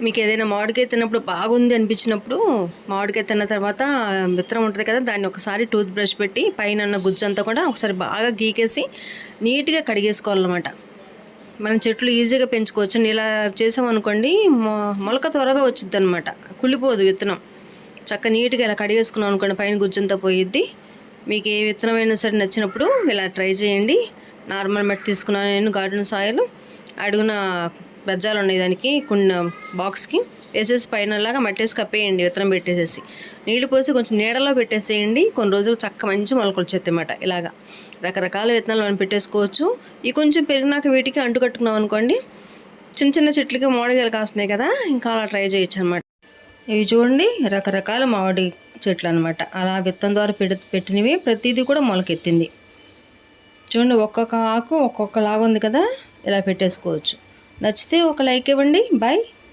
మీకు ఏదైనా మామిడికాయ తిన్నప్పుడు బాగుంది అనిపించినప్పుడు మామిడికాయ తిన్న తర్వాత విత్తనం ఉంటుంది కదా దాన్ని ఒకసారి టూత్ బ్రష్ పెట్టి పైన ఉన్న గుజ్జంతా కూడా ఒకసారి బాగా గీకేసి నీట్గా కడిగేసుకోవాలన్నమాట. మనం చెట్లు ఈజీగా పెంచుకోవచ్చు. ఇలా చేసామనుకోండి మొ- మొలక త్వరగా వచ్చింది అనమాట కుళ్ళిపోదు విత్తనం. చక్క నీట్గా ఇలా కడిగేసుకున్నాం అనుకోండి పైన గుజ్జంతా పోయిద్ది. మీకు ఏ విత్తనం అయినా సరే నచ్చినప్పుడు ఇలా ట్రై చేయండి. నార్మల్ మట్టి తీసుకున్నాను నేను గార్డెన్ సాయిల్. అడుగున బజ్జాలు ఉన్నాయి దానికి కొన్ని బాక్స్కి. వేసేసి పైన లాగా మట్టేసి కప్పేయండి విత్తనం పెట్టేసేసి. నీళ్ళు పోసి కొంచెం నీడలో పెట్టేసేయండి కొన్ని రోజులు చక్క మంచి మొలకలు వచ్చేస్తాయన్నమాట ఇలాగా. రకరకాల విత్తనాలు మనం పెట్టేసుకోవచ్చు. ఈ కొంచెం పెరిగినాక వీటికి అంటుకట్టుకున్నాం అనుకోండి చిన్న చిన్న చెట్లకి మామిడికాయలు కాస్తున్నాయి కదా ఇంకా అలా ట్రై చేయొచ్చు అనమాట ఇవి చూడండి రకరకాల మామిడి చెట్లు అనమాట అలా విత్తనం ద్వారా పెడి పెట్టినవి ప్రతిదీ కూడా మొలకెత్తింది. చూడండి ఒక్కొక్క ఆకు ఒక్కొక్కలాగా ఉంది కదా ఇలా పెట్టేసుకోవచ్చు. నచ్చితే ఒక లైక్ ఇవ్వండి. బాయ్